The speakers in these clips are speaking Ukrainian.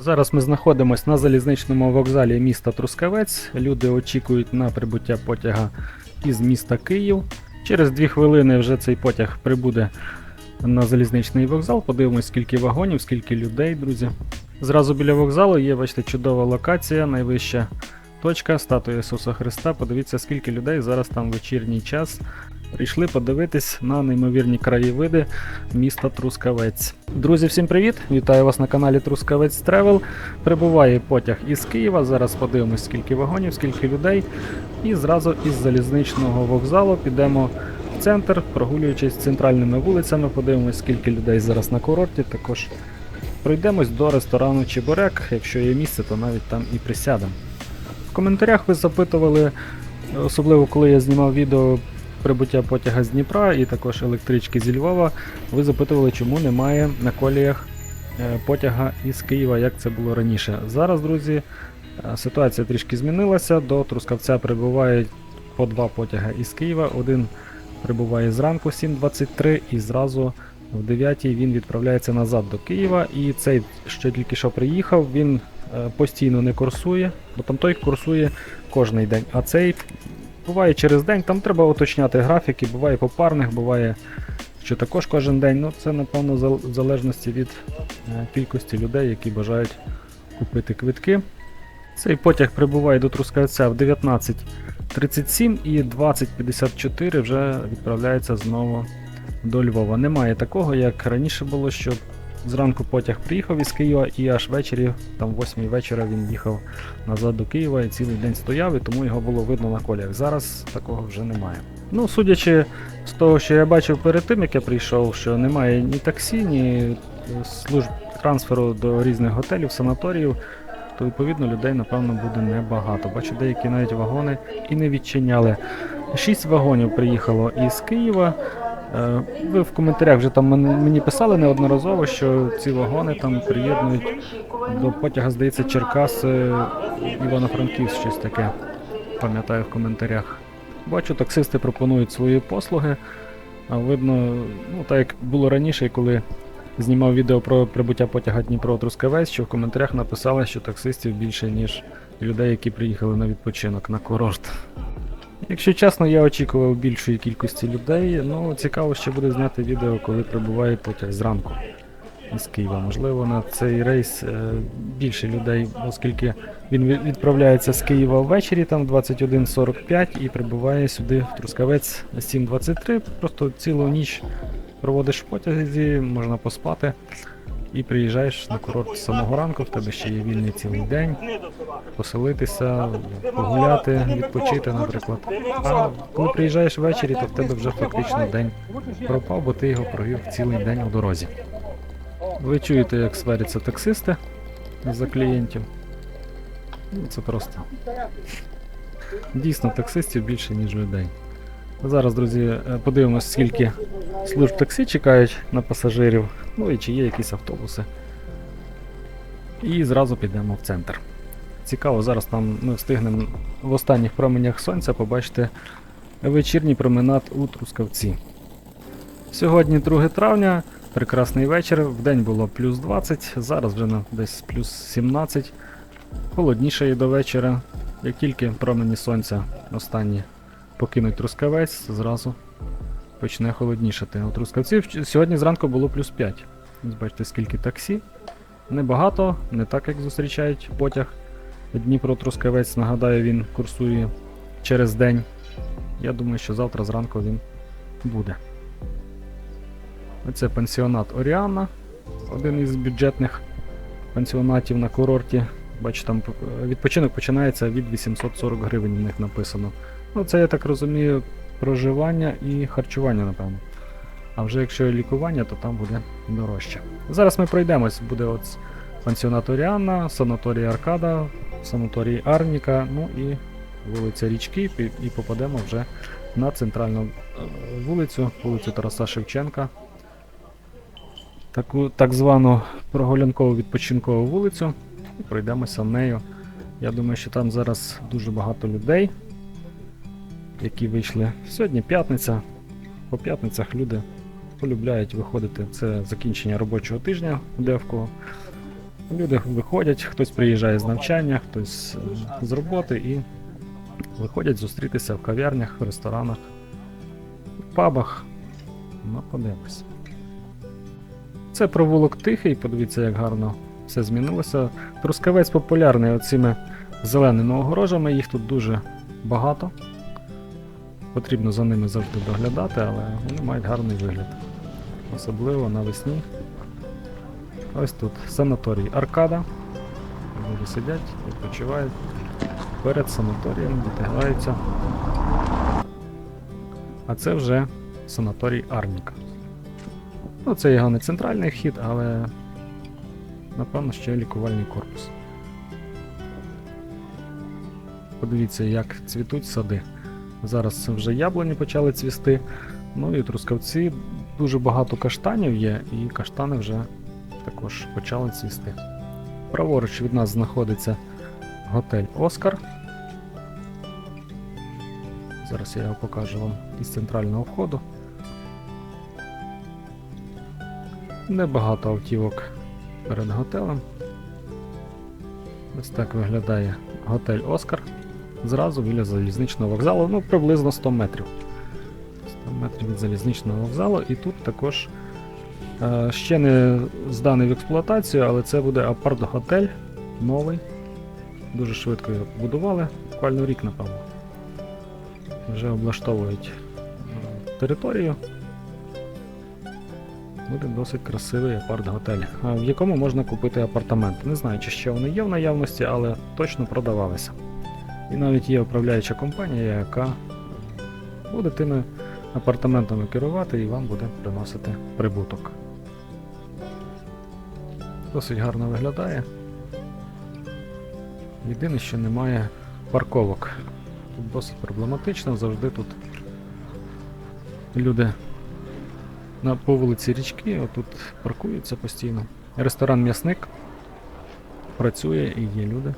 Зараз ми знаходимося на залізничному вокзалі міста Трускавець. Люди очікують на прибуття потяга із міста Київ. Через дві хвилини вже цей потяг прибуде на залізничний вокзал. Подивимось, скільки вагонів, скільки людей, друзі. Зразу біля вокзалу є, бачите, чудова локація, найвища точка, статуя Ісуса Христа. Подивіться, скільки людей зараз там вечірній час. Прийшли подивитись на неймовірні краєвиди міста Трускавець. Друзі, всім привіт! Вітаю вас на каналі Трускавець Тревел. Прибуває потяг із Києва. Зараз подивимось, скільки вагонів, скільки людей. І зразу із залізничного вокзалу підемо в центр, прогулюючись центральними вулицями. Подивимось, скільки людей зараз на курорті. Також пройдемось до ресторану Чебурек. Якщо є місце, то навіть там і присядемо. В коментарях ви запитували, особливо коли я знімав відео прибуття потяга з Дніпра і також електрички зі Львова. Ви запитували, чому немає на коліях е, потяга із Києва, як це було раніше. Зараз, друзі, е, ситуація трішки змінилася. До Трускавця прибувають по два потяги із Києва. Один прибуває зранку 7.23 і зразу в 9 він відправляється назад до Києва. І цей, що тільки що приїхав, він е, постійно не курсує, бо там той курсує кожний день. А цей буває через день, там треба уточняти графіки, буває попарних, буває, що також кожен день. Ну, це, напевно, в залежності від е, кількості людей, які бажають купити квитки. Цей потяг прибуває до Трускавця в 19.37 і 20.54 вже відправляється знову до Львова. Немає такого, як раніше було, що зранку потяг приїхав із Києва і аж ввечері, там 8 вечора він їхав назад до Києва і цілий день стояв, і тому його було видно на коліях. Зараз такого вже немає. Ну, судячи з того, що я бачив перед тим, як я прийшов, що немає ні таксі, ні е, служб трансферу до різних готелів, санаторіїв, то відповідно людей, напевно, буде небагато. Бачу, деякі навіть вагони і не відчиняли. Шість вагонів приїхало із Києва. Е, Ви в коментарях вже там мені писали неодноразово, що ці вагони там приєднують до потяга, здається, Черкас е, Івано-Франківськ, щось таке. Пам'ятаю в коментарях. Бачу, таксисти пропонують свої послуги. А видно, ну так як було раніше, коли знімав відео про прибуття потяга Дніпро Трускавець, що в коментарях написали, що таксистів більше, ніж людей, які приїхали на відпочинок на курорт. Якщо чесно, я очікував більшої кількості людей. Ну, цікаво, ще буде зняти відео, коли прибуває потяг зранку із Києва. Можливо, на цей рейс е, більше людей, оскільки він відправляється з Києва ввечері, там 21.45 і прибуває сюди в Трускавець 7.23. Просто цілу ніч проводиш в потязі, можна поспати. І приїжджаєш на курорт з самого ранку, в тебе ще є вільний цілий день, поселитися, погуляти, відпочити, наприклад. А коли приїжджаєш ввечері, то в тебе вже фактично день пропав, бо ти його провів цілий день у дорозі. Ви чуєте, як сваряться таксисти за клієнтів. Ну, це просто. Дійсно, таксистів більше, ніж людей. Зараз, друзі, подивимось, скільки служб таксі чекають на пасажирів, ну і чи є якісь автобуси. І зразу підемо в центр. Цікаво, зараз там ми встигнемо в останніх променях сонця побачити вечірній променад у Трускавці. Сьогодні 2 травня, прекрасний вечір. В день було плюс 20, зараз вже десь плюс 17. Холодніше і до вечора. Як тільки промені сонця останні покинуть Трускавець, зразу почне холоднішати. У Трускавці вч- сьогодні зранку було плюс 5. Ось бачите, скільки таксі. Небагато, не так як зустрічають потяг. Дніпро Трускавець, нагадаю, він курсує через день. Я думаю, що завтра зранку він буде. Оце пансіонат Оріана, один із бюджетних пансіонатів на курорті. Бачу, там е, відпочинок починається від 840 гривень, в них написано. Ну, це, я так розумію, проживання і харчування, напевно. А вже якщо лікування, то там буде дорожче. Зараз ми пройдемось, буде от пансіонат Оріана, санаторій Аркада, санаторій Арніка, ну і вулиця Річки, і попадемо вже на центральну е, вулицю, вулицю Тараса Шевченка. Таку так звану прогулянкову відпочинкову вулицю. І пройдемося нею. Я думаю, що там зараз дуже багато людей, які вийшли. Сьогодні п'ятниця. По п'ятницях люди полюбляють виходити. Це закінчення робочого тижня, де в кого. Люди виходять, хтось приїжджає з навчання, хтось е, з роботи і виходять зустрітися в кав'ярнях, в ресторанах, в пабах. Ну, подивимось. Це провулок тихий, подивіться, як гарно все змінилося. Трускавець популярний оцими зеленими огорожами, їх тут дуже багато. Потрібно за ними завжди доглядати, але вони мають гарний вигляд. Особливо навесні. Ось тут санаторій Аркада. Люди сидять, відпочивають. Перед санаторієм діти. А це вже санаторій Арніка. Ну, це його не центральний вхід, але напевно ще лікувальний корпус. Подивіться, як цвітуть сади. Зараз вже яблуні почали цвісти. Ну і трускавці дуже багато каштанів є, і каштани вже також почали цвісти. Праворуч від нас знаходиться готель Оскар. Зараз я його покажу вам із центрального входу. Небагато автівок перед готелем. Ось так виглядає готель Оскар. Зразу біля залізничного вокзалу, ну приблизно 100 метрів. 100 метрів від залізничного вокзалу, і тут також е, ще не зданий в експлуатацію, але це буде апарт-готель новий. Дуже швидко його побудували, буквально рік, напевно. Вже облаштовують е, територію. Буде досить красивий апарт-готель, в якому можна купити апартаменти. Не знаю, чи ще вони є в наявності, але точно продавалися. І навіть є управляюча компанія, яка буде тими апартаментами керувати і вам буде приносити прибуток. Досить гарно виглядає. Єдине, що немає парковок. Тут досить проблематично, завжди тут люди на по вулиці річки, отут паркуються постійно. Ресторан М'ясник працює і є люди.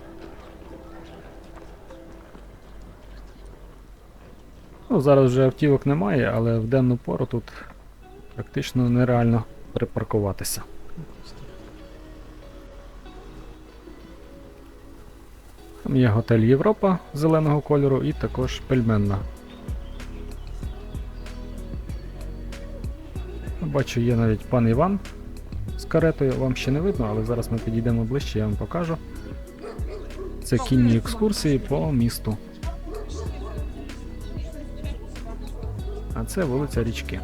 Зараз вже автівок немає, але в денну пору тут практично нереально припаркуватися. Там є готель Європа зеленого кольору і також пельменна. Бачу, є навіть пан Іван з каретою, вам ще не видно, але зараз ми підійдемо ближче, я вам покажу. Це кінні екскурсії по місту. Це вулиця Річки.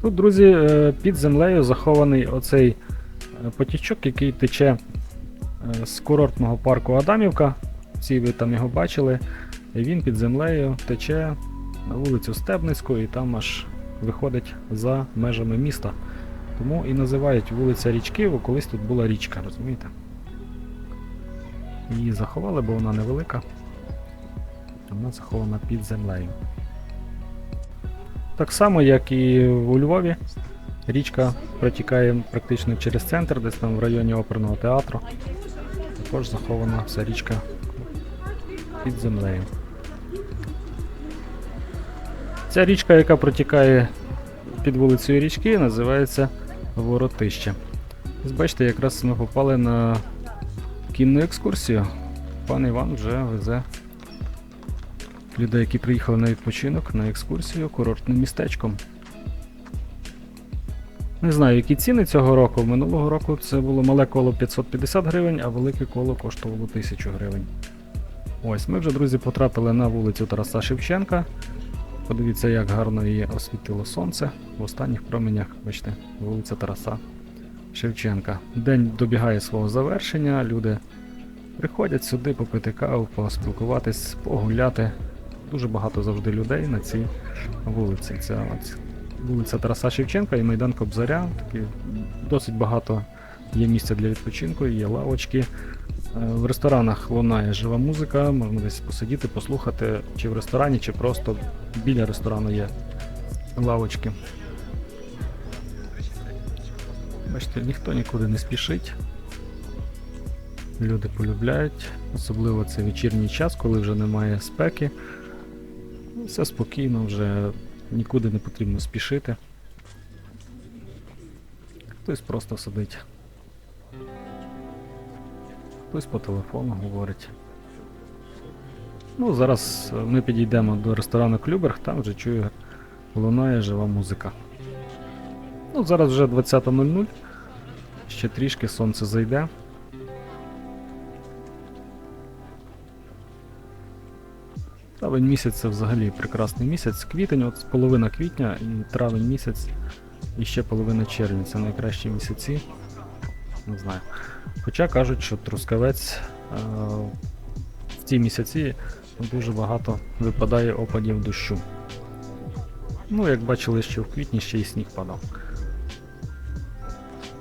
Тут, друзі, е, під землею захований оцей е, потічок, який тече е, з курортного парку Адамівка. Всі ви там його бачили. Він під землею тече на вулицю Стебницьку і там аж виходить за межами міста. Тому і називають вулиця Річки, бо колись тут була річка, розумієте? Її заховали, бо вона невелика. Вона захована під землею. Так само, як і у Львові, річка протікає практично через центр, десь там в районі оперного театру. Також захована вся річка під землею. Ця річка, яка протікає під вулицею річки, називається Воротище. Бачите, якраз ми попали на кінну екскурсію. Пан Іван вже везе людей, які приїхали на відпочинок, на екскурсію курортним містечком. Не знаю, які ціни цього року. Минулого року це було мале коло 550 гривень, а велике коло коштувало 1000 гривень. Ось, ми вже, друзі, потрапили на вулицю Тараса Шевченка. Подивіться, як гарно її освітило сонце в останніх променях, бачите, вулиця Тараса Шевченка. День добігає свого завершення, люди приходять сюди попити каву, поспілкуватись, погуляти. Дуже багато завжди людей на цій вулиці. Це ось вулиця Тараса Шевченка і Майдан Кобзаря. Такі досить багато є місця для відпочинку, є лавочки. Е, В ресторанах лунає жива музика, можна десь посидіти, послухати, чи в ресторані, чи просто біля ресторану є лавочки. Бачите, ніхто нікуди не спішить. Люди полюбляють, особливо це вечірній час, коли вже немає спеки. Все спокійно, вже нікуди не потрібно спішити. Хтось просто сидить. Хтось по телефону говорить. Ну, зараз ми підійдемо до ресторану Клюберг, там вже чую, лунає жива музика. Ну, зараз вже 20.00. Ще трішки сонце зайде. Травень місяць це взагалі прекрасний місяць. Квітень, от половина квітня і травень місяць, і ще половина червня. Це найкращі місяці. Не знаю. Хоча кажуть, що трускавець е, в ці місяці дуже багато випадає опадів дощу. Ну, як бачили, що в квітні ще й сніг падав.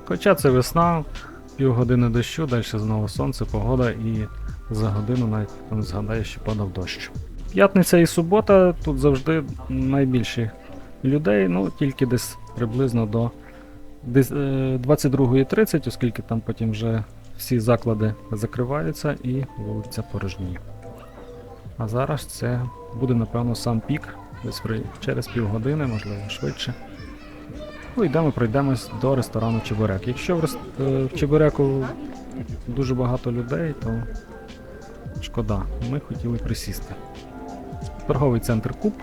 Хоча це весна, півгодини дощу, далі знову сонце, погода і за годину навіть не згадає, що падав дощ. П'ятниця і субота тут завжди найбільше людей, ну тільки десь приблизно до е, 22.30, оскільки там потім вже всі заклади закриваються і вулиця порожніє. А зараз це буде, напевно, сам пік, десь через півгодини, можливо, швидше. Ну, йдемо, пройдемось до ресторану Чебурек. Якщо в, рес... е, в Чебуреку дуже багато людей, то шкода, ми хотіли присісти. Торговий центр Куб.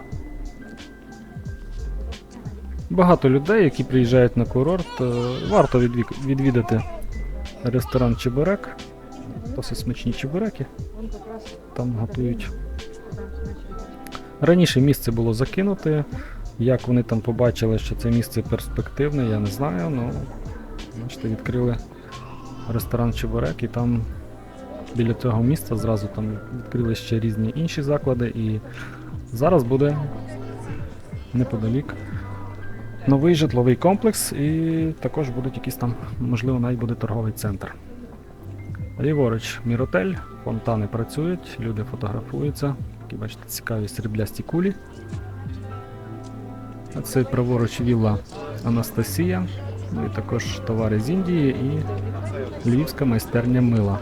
Багато людей, які приїжджають на курорт. е, Варто відвідати ресторан Чебурек. Досить смачні чебуреки. Там готують. Раніше місце було закинуте. Як вони там побачили, що це місце перспективне, я не знаю. Ну, бачите, відкрили ресторан Чебурек і там біля цього місця зразу там відкрили ще різні інші заклади. І зараз буде неподалік новий житловий комплекс, і також будуть якісь там, можливо, навіть буде торговий центр. Ліворуч Міротель, фонтани працюють, люди фотографуються. Такі, бачите, цікаві сріблясті кулі. Це праворуч вілла Анастасія. Ну і також товари з Індії і львівська майстерня мила.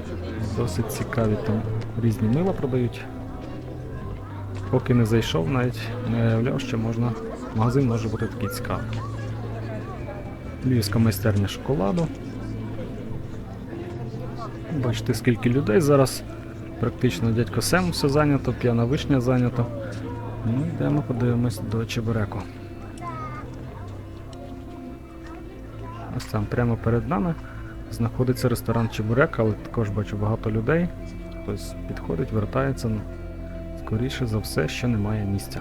Досить цікаві там різні мила продають. Поки не зайшов, навіть не уявляв, що можна. Магазин може бути такий цікавий. Львівська майстерня шоколаду. Бачите, скільки людей зараз. Практично дядько Сем все зайнято, п'яна вишня зайнято. Ну, йдемо подивимось до Чебуреку. Ось там прямо перед нами знаходиться ресторан Чебурек, але також бачу багато людей. Хтось підходить, вертається. Скоріше за все, що немає місця.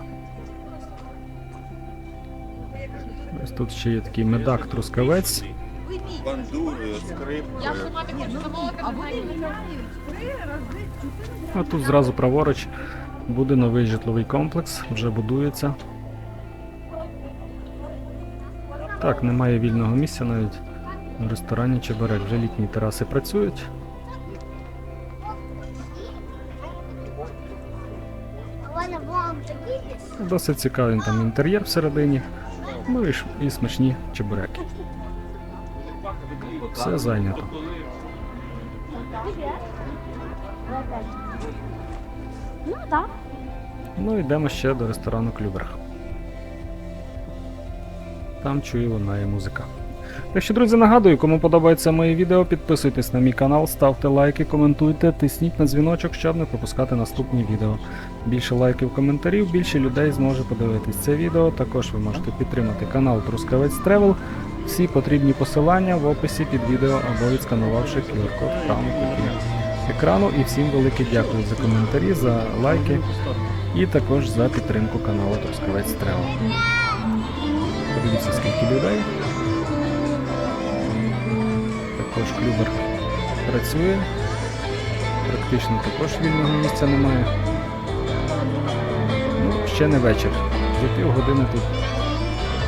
Ось тут ще є такий медак трускавець. бандури, скрип. Я сама так хочу замовити, А не вони знаю. не грають три рази, чотири А тут зразу праворуч буде новий житловий комплекс, вже будується. Так, немає вільного місця навіть в ресторані Чебурек. Вже літні тераси працюють. Досить цікавий там інтер'єр всередині. Ну і, і смачні чебуреки. Все зайнято. Ну так. Ну йдемо ще до ресторану Клюберг. Там чую лунає музика. Так що, друзі, нагадую, кому подобається моє відео, підписуйтесь на мій канал, ставте лайки, коментуйте, тисніть на дзвіночок, щоб не пропускати наступні відео. Більше лайків, коментарів, більше людей зможе подивитись це відео. Також ви можете підтримати канал Трускавець Тревел. Всі потрібні посилання в описі під відео або відсканувавши QR-код правому екрану. І всім велике дякую за коментарі, за лайки і також за підтримку каналу Трускавець Тревел. Подивіться, скільки людей. Також клюбер працює. Практично також вільного місця немає. Ну, ще не вечір. За півгодини тут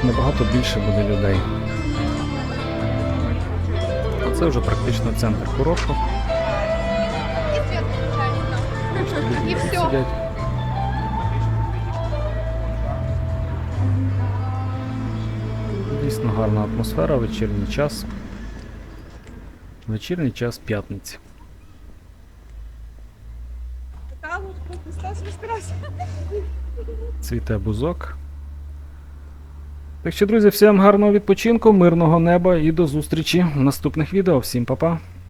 набагато більше буде людей. А це вже практично центр курорту. І світ Дійсно гарна атмосфера, вечірній час. Вечірній час п'ятниці. Каталог Цвіте бузок. Так що, друзі, всім гарного відпочинку, мирного неба і до зустрічі в наступних відео. Всім па-па!